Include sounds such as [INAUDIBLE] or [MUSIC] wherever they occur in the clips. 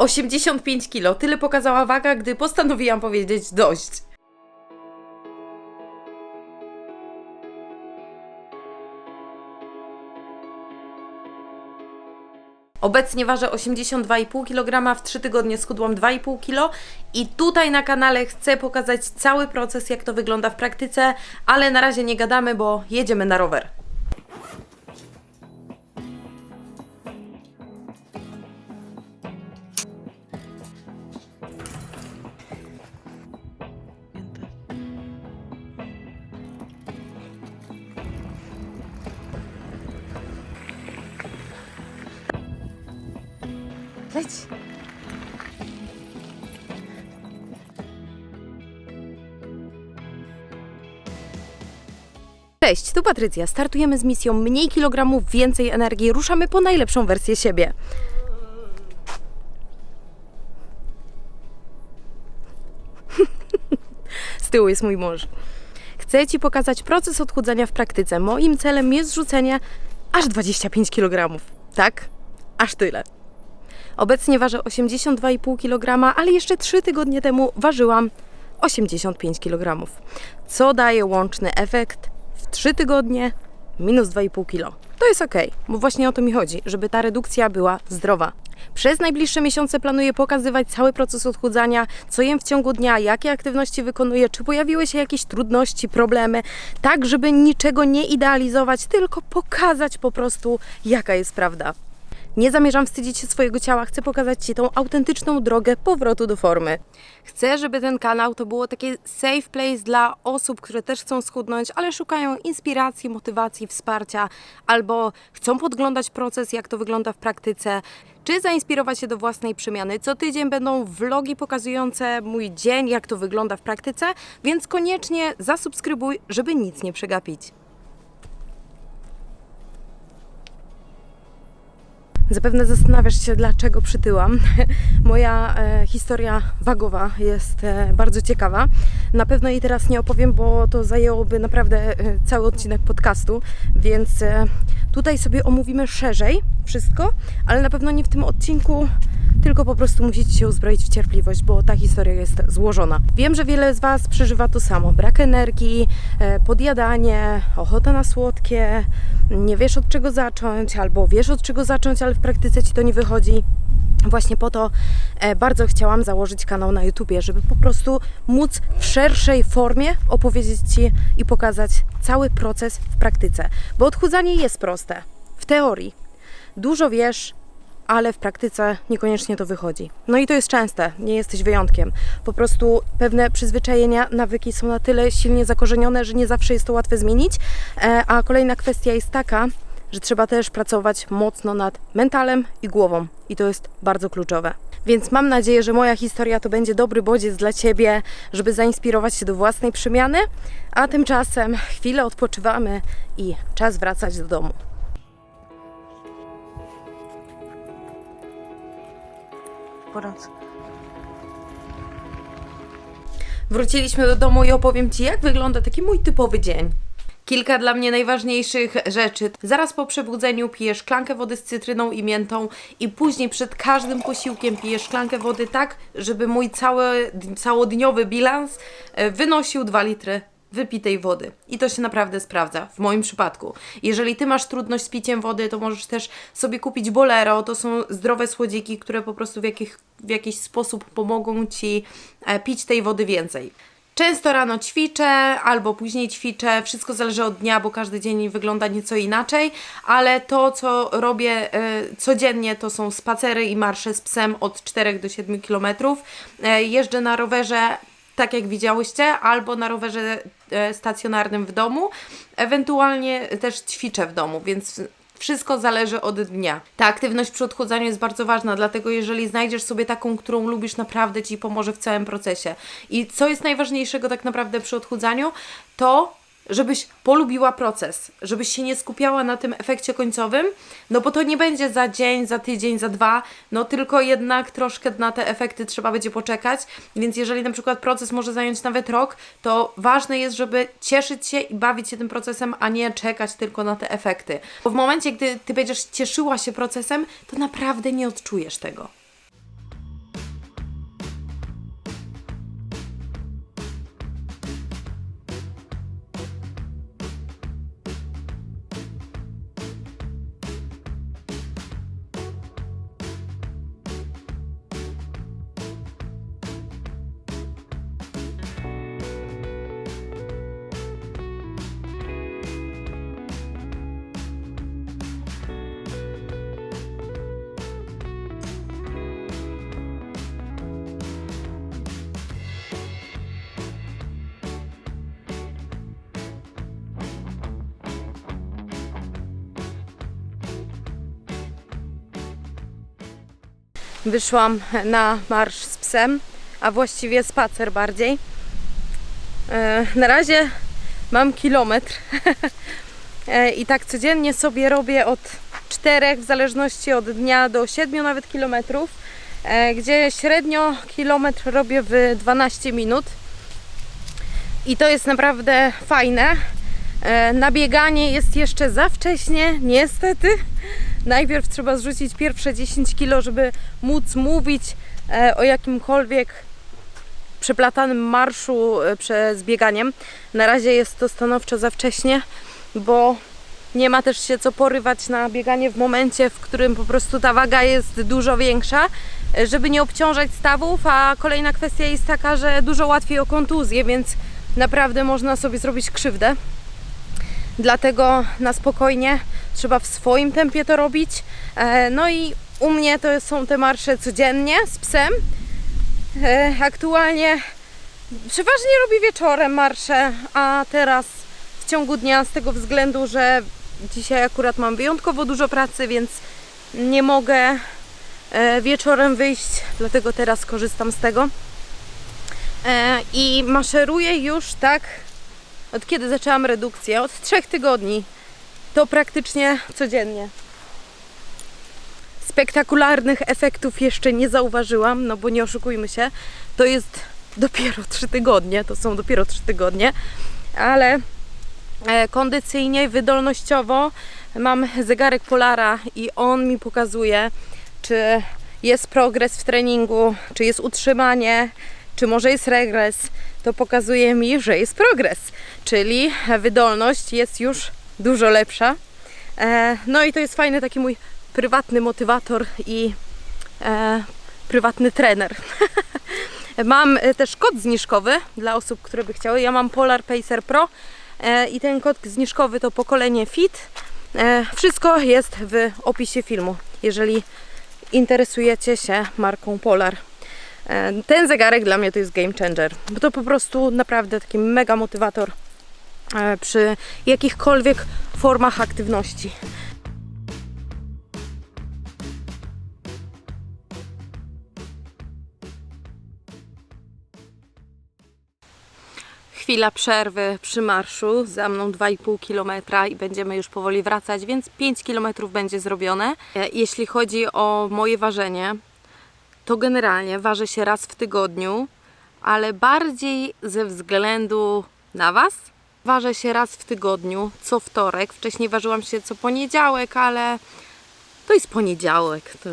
85 kg. Tyle pokazała waga, gdy postanowiłam powiedzieć dość. Obecnie ważę 82,5 kg, w 3 tygodnie schudłam 2,5 kg i tutaj na kanale chcę pokazać cały proces, jak to wygląda w praktyce, ale na razie nie gadamy, bo jedziemy na rower. Cześć, tu Patrycja. Startujemy z misją mniej kilogramów, więcej energii. Ruszamy po najlepszą wersję siebie. [LAUGHS] Z tyłu jest mój mąż. Chcę Ci pokazać proces odchudzania w praktyce. Moim celem jest zrzucenie aż 25 kg. Tak? Aż tyle. Obecnie ważę 82,5 kg, ale jeszcze 3 tygodnie temu ważyłam 85 kg. Co daje łączny efekt 3 tygodnie minus 2,5 kg. To jest ok, bo właśnie o to mi chodzi, żeby ta redukcja była zdrowa. Przez najbliższe miesiące planuję pokazywać cały proces odchudzania, co jem w ciągu dnia, jakie aktywności wykonuję, czy pojawiły się jakieś trudności, problemy, tak żeby niczego nie idealizować, tylko pokazać po prostu, jaka jest prawda. Nie zamierzam wstydzić się swojego ciała, chcę pokazać Ci tą autentyczną drogę powrotu do formy. Chcę, żeby ten kanał to było takie safe place dla osób, które też chcą schudnąć, ale szukają inspiracji, motywacji, wsparcia, albo chcą podglądać proces, jak to wygląda w praktyce, czy zainspirować się do własnej przemiany. Co tydzień będą vlogi pokazujące mój dzień, jak to wygląda w praktyce, więc koniecznie zasubskrybuj, żeby nic nie przegapić. Zapewne zastanawiasz się, dlaczego przytyłam. [LAUGHS] Moja e, historia wagowa jest e, bardzo ciekawa. Na pewno jej teraz nie opowiem, bo to zajęłoby naprawdę e, cały odcinek podcastu, więc e, tutaj sobie omówimy szerzej wszystko, ale na pewno nie w tym odcinku, tylko po prostu musicie się uzbroić w cierpliwość, bo ta historia jest złożona. Wiem, że wiele z Was przeżywa to samo: brak energii, e, podjadanie, ochota na słodkie, nie wiesz od czego zacząć, albo wiesz od czego zacząć, ale w praktyce ci to nie wychodzi. Właśnie po to e, bardzo chciałam założyć kanał na YouTubie, żeby po prostu móc w szerszej formie opowiedzieć Ci i pokazać cały proces w praktyce. Bo odchudzanie jest proste, w teorii. Dużo wiesz, ale w praktyce niekoniecznie to wychodzi. No i to jest częste, nie jesteś wyjątkiem. Po prostu pewne przyzwyczajenia, nawyki są na tyle silnie zakorzenione, że nie zawsze jest to łatwe zmienić. E, A kolejna kwestia jest taka, że trzeba też pracować mocno nad mentalem i głową. I to jest bardzo kluczowe. Więc mam nadzieję, że moja historia to będzie dobry bodziec dla Ciebie, żeby zainspirować się do własnej przemiany. A tymczasem chwilę odpoczywamy i czas wracać do domu. Wróciliśmy do domu i opowiem Ci, jak wygląda taki mój typowy dzień. Kilka dla mnie najważniejszych rzeczy. Zaraz po przebudzeniu piję szklankę wody z cytryną i miętą i później przed każdym posiłkiem piję szklankę wody tak, żeby mój cały, całodniowy bilans e, wynosił 2 litry wypitej wody. I to się naprawdę sprawdza, w moim przypadku. Jeżeli Ty masz trudność z piciem wody, to możesz też sobie kupić Bolero. To są zdrowe słodziki, które po prostu w, jakich, w jakiś sposób pomogą Ci e, pić tej wody więcej. Często rano ćwiczę albo później ćwiczę, wszystko zależy od dnia, bo każdy dzień wygląda nieco inaczej, ale to, co robię e, codziennie, to są spacery i marsze z psem od 4 do 7 km. E, jeżdżę na rowerze tak jak widziałyście, albo na rowerze e, stacjonarnym w domu, ewentualnie też ćwiczę w domu, więc wszystko zależy od dnia. Ta aktywność przy odchudzaniu jest bardzo ważna, dlatego jeżeli znajdziesz sobie taką, którą lubisz, naprawdę Ci pomoże w całym procesie. I co jest najważniejszego tak naprawdę przy odchudzaniu, to żebyś polubiła proces, żebyś się nie skupiała na tym efekcie końcowym, no bo to nie będzie za dzień, za tydzień, za dwa, no tylko jednak troszkę na te efekty trzeba będzie poczekać, więc jeżeli na przykład proces może zająć nawet rok, to ważne jest, żeby cieszyć się i bawić się tym procesem, a nie czekać tylko na te efekty. Bo w momencie, gdy Ty będziesz cieszyła się procesem, to naprawdę nie odczujesz tego. Wyszłam na marsz z psem, a właściwie spacer bardziej. E, Na razie mam kilometr [LAUGHS] E, i tak codziennie sobie robię od 4 w zależności od dnia do 7 nawet kilometrów, e, gdzie średnio kilometr robię w 12 minut. I to jest naprawdę fajne. E, Na bieganie jest jeszcze za wcześnie, niestety. Najpierw trzeba zrzucić pierwsze 10 kg, żeby móc mówić e, o jakimkolwiek przeplatanym marszu e, przez bieganiem. Na razie jest to stanowczo za wcześnie, bo nie ma też się co porywać na bieganie w momencie, w którym po prostu ta waga jest dużo większa, e, żeby nie obciążać stawów, a kolejna kwestia jest taka, że dużo łatwiej o kontuzję, więc naprawdę można sobie zrobić krzywdę. Dlatego na spokojnie trzeba w swoim tempie to robić. E, No i u mnie to są te marsze codziennie z psem. E, Aktualnie przeważnie robię wieczorem marsze, a teraz w ciągu dnia z tego względu, że dzisiaj akurat mam wyjątkowo dużo pracy, więc nie mogę e, wieczorem wyjść, dlatego teraz korzystam z tego. I maszeruję już tak od kiedy zaczęłam redukcję, od trzech tygodni. To praktycznie codziennie. Spektakularnych efektów jeszcze nie zauważyłam, no bo nie oszukujmy się, to jest dopiero trzy tygodnie, to są dopiero trzy tygodnie, ale e, kondycyjnie, wydolnościowo mam zegarek Polara i on mi pokazuje, czy jest progres w treningu, czy jest utrzymanie, czy może jest regres. To pokazuje mi, że jest progres, czyli wydolność jest już dużo lepsza. E, No i to jest fajny taki mój prywatny motywator i e, prywatny trener. [LAUGHS] mam e, też kod zniżkowy dla osób, które by chciały. Ja mam Polar Pacer Pro i ten kod zniżkowy to pokolenie Fit. Wszystko jest w opisie filmu, jeżeli interesujecie się marką Polar. Ten zegarek dla mnie to jest game changer, bo to po prostu naprawdę taki mega motywator przy jakichkolwiek formach aktywności. Chwila przerwy przy marszu, za mną 2,5 km i będziemy już powoli wracać, więc 5 km będzie zrobione. E, Jeśli chodzi o moje ważenie, to generalnie ważę się raz w tygodniu, ale bardziej ze względu na Was. Ważę się raz w tygodniu, co wtorek. Wcześniej ważyłam się co poniedziałek, ale to jest poniedziałek. To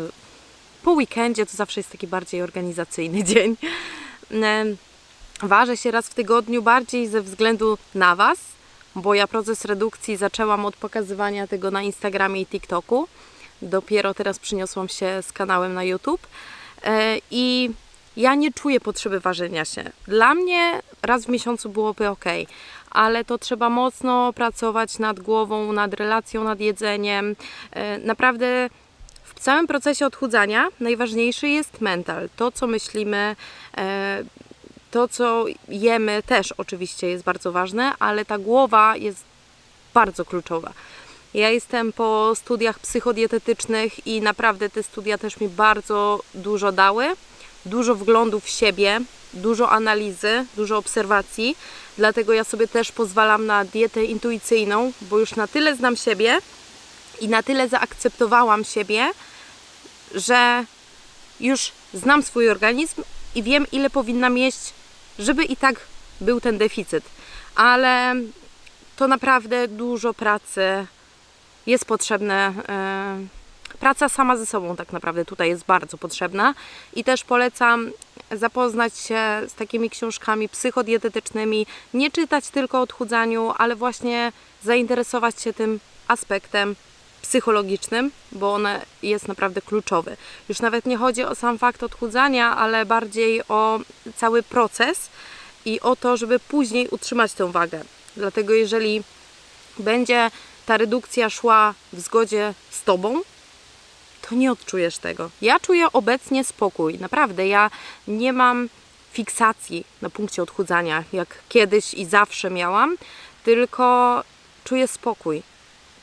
po weekendzie to zawsze jest taki bardziej organizacyjny [LAUGHS] dzień. Ważę się raz w tygodniu bardziej ze względu na Was, bo ja proces redukcji zaczęłam od pokazywania tego na Instagramie i TikToku. Dopiero teraz przyniosłam się z kanałem na YouTube. E, I ja nie czuję potrzeby ważenia się. Dla mnie raz w miesiącu byłoby ok, ale to trzeba mocno pracować nad głową, nad relacją, nad jedzeniem. E, Naprawdę w całym procesie odchudzania najważniejszy jest mental. To, co myślimy, e, to, co jemy, też oczywiście jest bardzo ważne, ale ta głowa jest bardzo kluczowa. Ja jestem po studiach psychodietetycznych i naprawdę te studia też mi bardzo dużo dały. Dużo wglądu w siebie, dużo analizy, dużo obserwacji. Dlatego ja sobie też pozwalam na dietę intuicyjną, bo już na tyle znam siebie i na tyle zaakceptowałam siebie, że już znam swój organizm i wiem, ile powinnam jeść, żeby i tak był ten deficyt. Ale to naprawdę dużo pracy jest potrzebne. e, Praca sama ze sobą tak naprawdę tutaj jest bardzo potrzebna i też polecam zapoznać się z takimi książkami psychodietetycznymi, nie czytać tylko o odchudzaniu, ale właśnie zainteresować się tym aspektem psychologicznym, bo on jest naprawdę kluczowy. Już nawet nie chodzi o sam fakt odchudzania, ale bardziej o cały proces i o to, żeby później utrzymać tę wagę. Dlatego jeżeli będzie ta redukcja szła w zgodzie z Tobą, to nie odczujesz tego. Ja czuję obecnie spokój. Naprawdę, ja nie mam fiksacji na punkcie odchudzania, jak kiedyś i zawsze miałam, tylko czuję spokój,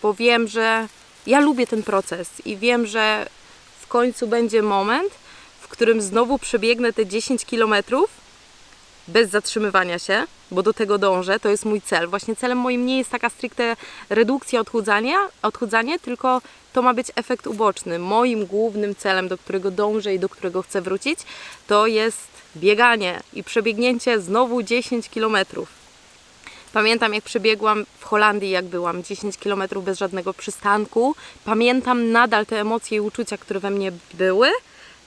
bo wiem, że ja lubię ten proces i wiem, że w końcu będzie moment, którym znowu przebiegnę te 10 kilometrów bez zatrzymywania się, bo do tego dążę, to jest mój cel. Właśnie celem moim nie jest taka stricte redukcja odchudzania, odchudzanie, tylko to ma być efekt uboczny. Moim głównym celem, do którego dążę i do którego chcę wrócić, to jest bieganie i przebiegnięcie znowu 10 kilometrów. Pamiętam, jak przebiegłam w Holandii, jak byłam 10 km bez żadnego przystanku. Pamiętam nadal te emocje i uczucia, które we mnie były.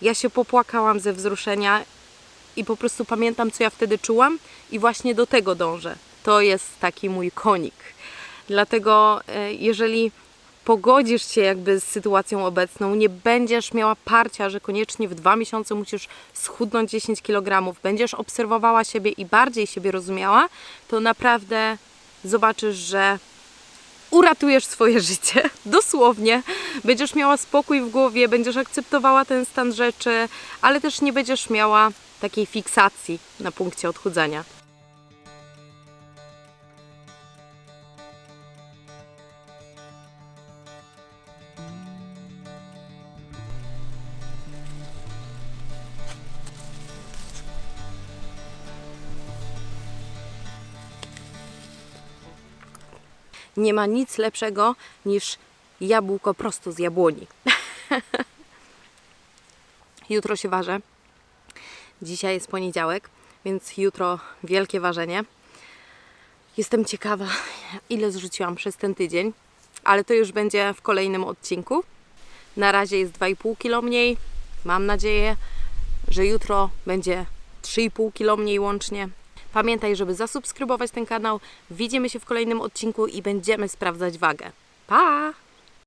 Ja się popłakałam ze wzruszenia i po prostu pamiętam, co ja wtedy czułam, i właśnie do tego dążę. To jest taki mój konik. Dlatego, e, jeżeli pogodzisz się jakby z sytuacją obecną, nie będziesz miała parcia, że koniecznie w dwa miesiące musisz schudnąć 10 kg, będziesz obserwowała siebie i bardziej siebie rozumiała, to naprawdę zobaczysz, że uratujesz swoje [LAUGHS] życie, dosłownie. Będziesz miała spokój w głowie, będziesz akceptowała ten stan rzeczy, ale też nie będziesz miała takiej fiksacji na punkcie odchudzania. Nie ma nic lepszego niż jabłko prosto z jabłoni. [LAUGHS] Jutro się ważę. Dzisiaj jest poniedziałek, więc jutro wielkie ważenie. Jestem ciekawa, ile zrzuciłam przez ten tydzień, ale to już będzie w kolejnym odcinku. Na razie jest 2,5 kg mniej. Mam nadzieję, że jutro będzie 3,5 kg mniej łącznie. Pamiętaj, żeby zasubskrybować ten kanał. Widzimy się w kolejnym odcinku i będziemy sprawdzać wagę. Pa!